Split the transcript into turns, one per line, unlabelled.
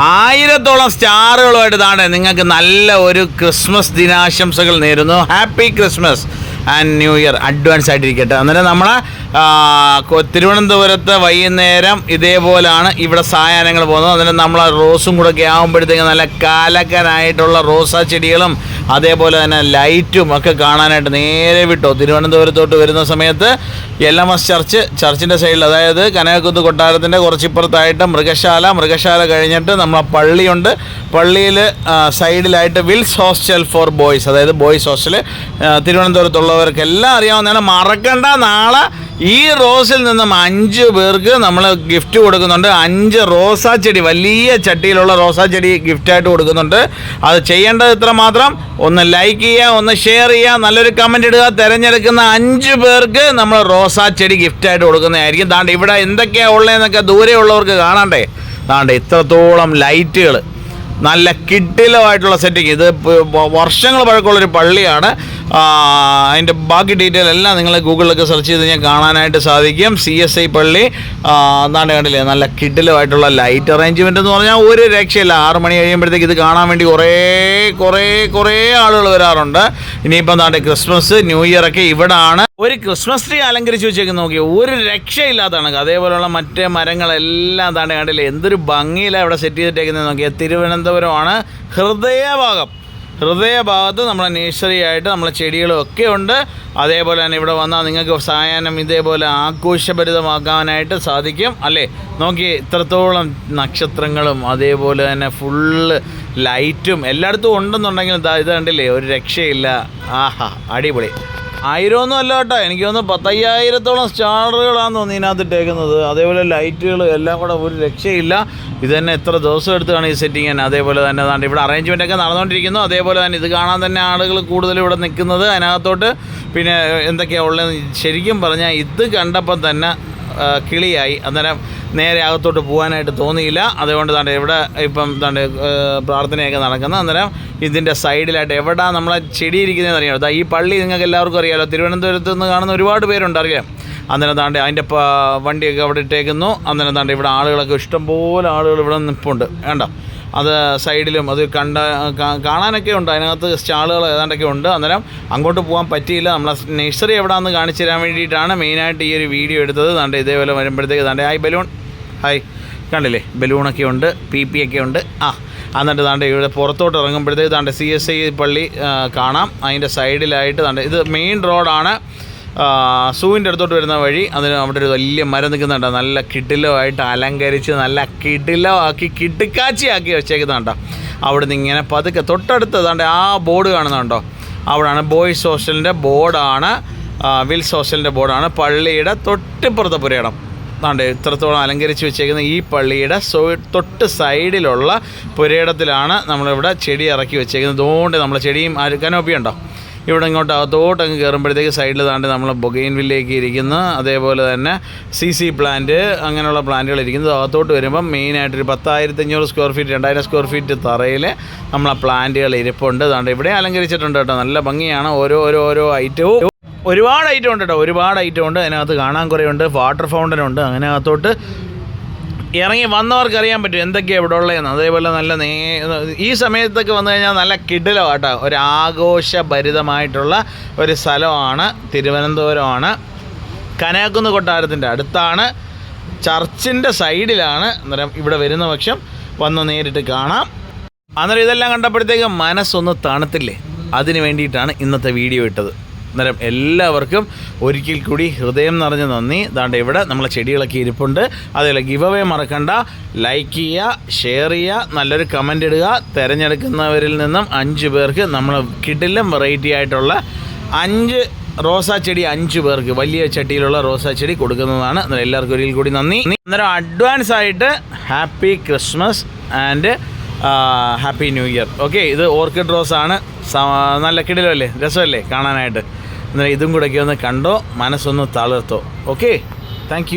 ആയിരത്തോളം സ്റ്റാറുകളുമായിട്ട് താണ്ടെ നിങ്ങൾക്ക് നല്ല ഒരു ക്രിസ്മസ് ദിനാശംസകൾ നേരുന്നു. Happy Christmas and new year advance ആയിട്ടിരിക്കട്ടെ. അന്നേരം നമ്മളെ തിരുവനന്തപുരത്തെ വൈകുന്നേരം ഇതേപോലാണ് ഇവിടെ സായാഹ്നങ്ങൾ പോകുന്നത്. അന്നേരം നമ്മൾ റോസും കൂടെ ഒക്കെ ആകുമ്പോഴത്തേക്ക് നല്ല കാലക്കനായിട്ടുള്ള റോസാ ചെടികളും അതേപോലെ തന്നെ ലൈറ്റും ഒക്കെ കാണാനായിട്ട് നേരെ വിട്ടോ. തിരുവനന്തപുരത്തോട്ട് വരുന്ന സമയത്ത് എൽ എം എസ് ചർച്ച് ചർച്ചിന്റെ സൈഡിൽ അതായത് കനകക്കുന്ന് കൊട്ടാരത്തിന്റെ കുറച്ചിപ്പുറത്തായിട്ട് മൃഗശാല. മൃഗശാല കഴിഞ്ഞിട്ട് നമ്മളെ പള്ളിയുണ്ട്. പള്ളിയിൽ സൈഡിലായിട്ട് വിൽസ് ഹോസ്റ്റൽ ഫോർ ബോയ്സ് അതായത് ബോയ്സ് ഹോസ്റ്റൽ തിരുവനന്തപുരത്തുള്ളവർക്കെല്ലാം അറിയാവുന്നതാണ്. മറക്കണ്ട നാളെ ഈ റോസിൽ നിന്നും അഞ്ച് പേർക്ക് നമ്മൾ ഗിഫ്റ്റ് കൊടുക്കുന്നുണ്ട്. അഞ്ച് റോസാ ചെടി വലിയ ചട്ടിയിലുള്ള റോസാ ചെടി ഗിഫ്റ്റായിട്ട് കൊടുക്കുന്നുണ്ട്. അത് ചെയ്യേണ്ടത് ഇത്ര മാത്രം. ഒന്ന് ലൈക്ക് ചെയ്യുക ഒന്ന് ഷെയർ ചെയ്യുക നല്ലൊരു കമന്റ് ഇടുക. തിരഞ്ഞെടുക്കുന്ന അഞ്ച് പേർക്ക് നമ്മൾ റോസാ ചെടി ഗിഫ്റ്റായിട്ട് കൊടുക്കുന്നതായിരിക്കും. താണ്ട് ഇവിടെ എന്തൊക്കെയാണ് ഉള്ളതെന്നൊക്കെ ദൂരെയുള്ളവർക്ക് കാണണ്ടേ? താണ്ട് ഇത്രത്തോളം ലൈറ്റുകൾ നല്ല കിഡിലമായിട്ടുള്ള സെറ്റിങ് ഇത് വർഷങ്ങൾ പഴക്കമുള്ളൊരു പള്ളിയാണ്. അതിന്റെ ബാക്കി ഡീറ്റെയിൽ എല്ലാം നിങ്ങൾ ഗൂഗിളിലൊക്കെ സെർച്ച് ചെയ്ത് കഴിഞ്ഞാൽ കാണാനായിട്ട് സാധിക്കും. സി എസ് ഐ പള്ളി എന്താണ്ട് കണ്ടില്ലേ നല്ല കിഡിലുമായിട്ടുള്ള ലൈറ്റ് അറേഞ്ച്മെന്റ് എന്ന് പറഞ്ഞാൽ ഒരു രക്ഷയില്ല. ആറ് മണി കഴിയുമ്പോഴത്തേക്ക് ഇത് കാണാൻ വേണ്ടി കുറേ കുറേ കുറേ ആളുകൾ വരാറുണ്ട്. ഇനിയിപ്പം എന്താണ്ട് ക്രിസ്മസ് ന്യൂ ഇയർ ഒക്കെ ഇവിടാണ്. ഒരു ക്രിസ്മസ് ട്രീ അലങ്കരിച്ച് വെച്ചേക്ക് നോക്കി ഒരു രക്ഷയില്ലാത്തതാണ്. അതേപോലെയുള്ള മറ്റേ മരങ്ങളെല്ലാം താണ്ട് കണ്ടില്ലേ എന്തൊരു ഭംഗിയിലാണ് ഇവിടെ സെറ്റ് ചെയ്തിട്ടേക്കുന്നത് നോക്കിയാൽ തിരുവനന്തപുരമാണ് ഹൃദയഭാഗം. ഹൃദയഭാഗത്ത് നമ്മുടെ നേഴ്സറി ആയിട്ട് നമ്മളെ ചെടികളും ഒക്കെ ഉണ്ട്. അതേപോലെ തന്നെ ഇവിടെ വന്നാൽ നിങ്ങൾക്ക് സായാഹ്നം ഇതേപോലെ ആഘോഷഭരിതമാക്കാനായിട്ട് സാധിക്കും അല്ലേ? നോക്കി ഇത്രത്തോളം നക്ഷത്രങ്ങളും അതേപോലെ തന്നെ ഫുള്ള് ലൈറ്റും എല്ലായിടത്തും ഉണ്ടെന്നുണ്ടെങ്കിൽ ദാ ഇത് കണ്ടില്ലേ ഒരു രക്ഷയില്ല. ആഹാ അടിപൊളി. ആയിരമൊന്നും അല്ല കേട്ടോ. എനിക്ക് തോന്നുന്നു പത്തയ്യായിരത്തോളം സ്റ്റാറുകളാന്ന് തോന്നുന്നു ഇതിനകത്ത് ഇട്ടേക്കുന്നത്. അതേപോലെ ലൈറ്റുകൾ എല്ലാം കൂടെ ഒരു രക്ഷയില്ല. ഇത് തന്നെ എത്ര ദിവസം എടുത്താണ് ഈ സെറ്റിങ് തന്നെ. അതേപോലെ തന്നെ ദാണ്ട് ഇവിടെ അറേഞ്ച്മെന്റ് ഒക്കെ നടന്നുകൊണ്ടിരിക്കുന്നു അതേപോലെ തന്നെ ഇത് കാണാൻ തന്നെ ആളുകൾ കൂടുതൽ ഇവിടെ നിൽക്കുന്നത് അതിനകത്തോട്ട്. പിന്നെ എന്തൊക്കെയാണ് ഉള്ളത് ശരിക്കും പറഞ്ഞാൽ ഇത് കണ്ടപ്പം തന്നെ കിളിയായി. അന്നേരം നേരെ അകത്തോട്ട് പോകാനായിട്ട് തോന്നിയില്ല. അതുകൊണ്ട് താണ്ട് ഇവിടെ ഇപ്പം താണ്ട് പ്രാർത്ഥനയൊക്കെ നടക്കുന്നത് അന്നേരം ഇതിന്റെ സൈഡിലായിട്ട് എവിടെ നമ്മളെ ചെടി ഇരിക്കുന്നതെന്ന് അറിയാമോ ഈ പള്ളി നിങ്ങൾക്ക് എല്ലാവർക്കും അറിയാമല്ലോ തിരുവനന്തപുരത്ത് നിന്ന് കാണുന്ന ഒരുപാട് പേരുണ്ട്. അറിയാം. അന്നേരം താണ്ട് അതിന്റെ വണ്ടിയൊക്കെ അവിടെ ഇട്ടേക്കുന്നു. അന്നേരം താണ്ട് ഇവിടെ ആളുകളൊക്കെ ഇഷ്ടംപോലെ ആളുകൾ ഇവിടെ നിൽപ്പുണ്ട് വേണ്ട അത് സൈഡിലും അത് കണ്ട കാണാനൊക്കെ ഉണ്ട്. അതിനകത്ത് സ്റ്റാളുകൾ ഏതാണ്ടൊക്കെ ഉണ്ട്. അന്നേരം അങ്ങോട്ട് പോകാൻ പറ്റിയില്ല. നമ്മളെ നഴ്സറി എവിടെയാണെന്ന് കാണിച്ചു തരാൻ വേണ്ടിയിട്ടാണ് മെയിനായിട്ട് ഈ ഒരു വീഡിയോ എടുത്തത്. ദാണ്ട് ഇതേപോലെ വരുമ്പോഴത്തേക്ക് ദാണ്ട് ഹായ് ബലൂൺ. ഹായ്. കണ്ടില്ലേ? ബലൂണൊക്കെ ഉണ്ട് പി പി ഒക്കെ ഉണ്ട്. ആ എന്നിട്ട് താണ്ട് ഇവിടെ പുറത്തോട്ട് ഇറങ്ങുമ്പോഴത്തേക്ക് താണ്ട് സി എസ് ഐ പള്ളി കാണാം. അതിന്റെ സൈഡിലായിട്ട് താണ്ട് ഇത് മെയിൻ റോഡാണ്. സൂവിന്റെ അടുത്തോട്ട് വരുന്ന വഴി അതിന് അവിടെ ഒരു വലിയ മരം നിൽക്കുന്നുണ്ട്. നല്ല കിടിലമായിട്ട് അലങ്കരിച്ച് നല്ല കിടിലമാക്കി കിടുക്കാച്ചിയാക്കി വെച്ചേക്കുന്നുണ്ടോ. അവിടെ നിന്ന് ഇങ്ങനെ പതുക്കെ തൊട്ടടുത്ത് ദാണ്ട് ആ ബോർഡ് കാണുന്നുണ്ടോ? അവിടെയാണ് ബോയ്സ് ഹോസ്റ്റലിന്റെ ബോർഡാണ്. വിൽസ് ഹോസ്റ്റലിന്റെ ബോർഡാണ്. പള്ളിയുടെ തൊട്ടിപ്പുറത്തെ പുരയിടം. അതാണ്ട് ഇത്രത്തോളം അലങ്കരിച്ച് വെച്ചേക്കുന്ന ഈ പള്ളിയുടെ തൊട്ട് സൈഡിലുള്ള പുരയിടത്തിലാണ് നമ്മളിവിടെ ചെടി ഇറക്കി വെച്ചേക്കുന്നത്. അതുകൊണ്ട് നമ്മൾ ചെടിയും കനോപ്പി ഇവിടെ ഇങ്ങോട്ട് അകത്തോട്ട് അങ്ങ് കയറുമ്പോഴത്തേക്ക് സൈഡിൽ താണ്ടി നമ്മൾ ബൊഗൈൻവില്ലേക്ക് ഇരിക്കുന്നു അതേപോലെ തന്നെ സി സി പ്ലാന്റ് അങ്ങനെയുള്ള പ്ലാന്റുകൾ ഇരിക്കുന്നത്. അകത്തോട്ട് വരുമ്പം മെയിനായിട്ട് ഒരു പത്തായിരത്തി അഞ്ഞൂറ് സ്ക്വയർ ഫീറ്റ് രണ്ടായിരം സ്ക്വയർ ഫീറ്റ് തറയിൽ നമ്മളെ പ്ലാന്റുകൾ ഇരിപ്പുണ്ട്. താണ്ട് ഇവിടെ അലങ്കരിച്ചിട്ടുണ്ട് കേട്ടോ. നല്ല ഭംഗിയാണ്. ഓരോ ഓരോ ഓരോ ഐറ്റവും ഒരുപാട് ഐറ്റം ഉണ്ട് കേട്ടോ. ഒരുപാട് ഐറ്റം ഉണ്ട്. അതിനകത്ത് കാണാൻ കുറേ ഉണ്ട്. വാട്ടർ ഫൗണ്ടൻ ഉണ്ട്. അങ്ങനെ അകത്തോട്ട് ഇറങ്ങി വന്നവർക്ക് അറിയാൻ പറ്റും എന്തൊക്കെയാണ് ഇവിടെ ഉള്ളതെന്ന്. അതേപോലെ നല്ല നേ ഈ സമയത്തൊക്കെ വന്നു കഴിഞ്ഞാൽ നല്ല കിടിലോ കേട്ടോ ഒരു ആഘോഷഭരിതമായിട്ടുള്ള ഒരു സ്ഥലമാണ് തിരുവനന്തപുരമാണ്. കനകക്കുന്ന് കൊട്ടാരത്തിന്റെ അടുത്താണ്. ചർച്ചിന്റെ സൈഡിലാണ്. അന്നേരം ഇവിടെ വരുന്ന പക്ഷം വന്ന് നേരിട്ട് കാണാം. അന്നേരം ഇതെല്ലാം കണ്ടപ്പോഴത്തേക്കും മനസ്സൊന്ന് തണുത്തില്ലേ? അതിന് വേണ്ടിയിട്ടാണ് ഇന്നത്തെ വീഡിയോ ഇട്ടത്. അന്നേരം എല്ലാവർക്കും ഒരിക്കൽ കൂടി ഹൃദയം നിറഞ്ഞ നന്ദി. ദാണ്ട് ഇവിടെ നമ്മളെ ചെടികളൊക്കെ ഇരിപ്പുണ്ട്. അതേപോലെ ഗിവ് അവേ മറക്കണ്ട. ലൈക്ക് ചെയ്യുക ഷെയർ ചെയ്യുക നല്ലൊരു കമന്റ് ഇടുക. തിരഞ്ഞെടുക്കുന്നവരിൽ നിന്നും അഞ്ച് പേർക്ക് നമ്മൾ കിടിലും വെറൈറ്റി ആയിട്ടുള്ള അഞ്ച് റോസാ ചെടി അഞ്ച് പേർക്ക് വലിയ ചട്ടിയിലുള്ള റോസാ ചെടി കൊടുക്കുന്നതാണ്. അന്നേരം എല്ലാവർക്കും ഒരിക്കൽ കൂടി നന്ദി. അന്നേരം അഡ്വാൻസ് ആയിട്ട് happy Christmas and happy new year okay ഇത് ഓർക്കിഡ് റോസാണ് നല്ല കിടിലല്ലേ രസമല്ലേ കാണാനായിട്ട്? അന്നേരം ഇതും കൂടെയൊക്കെ ഒന്ന് കണ്ടോ മനസ്സൊന്ന് തളർത്തോ. Okay thank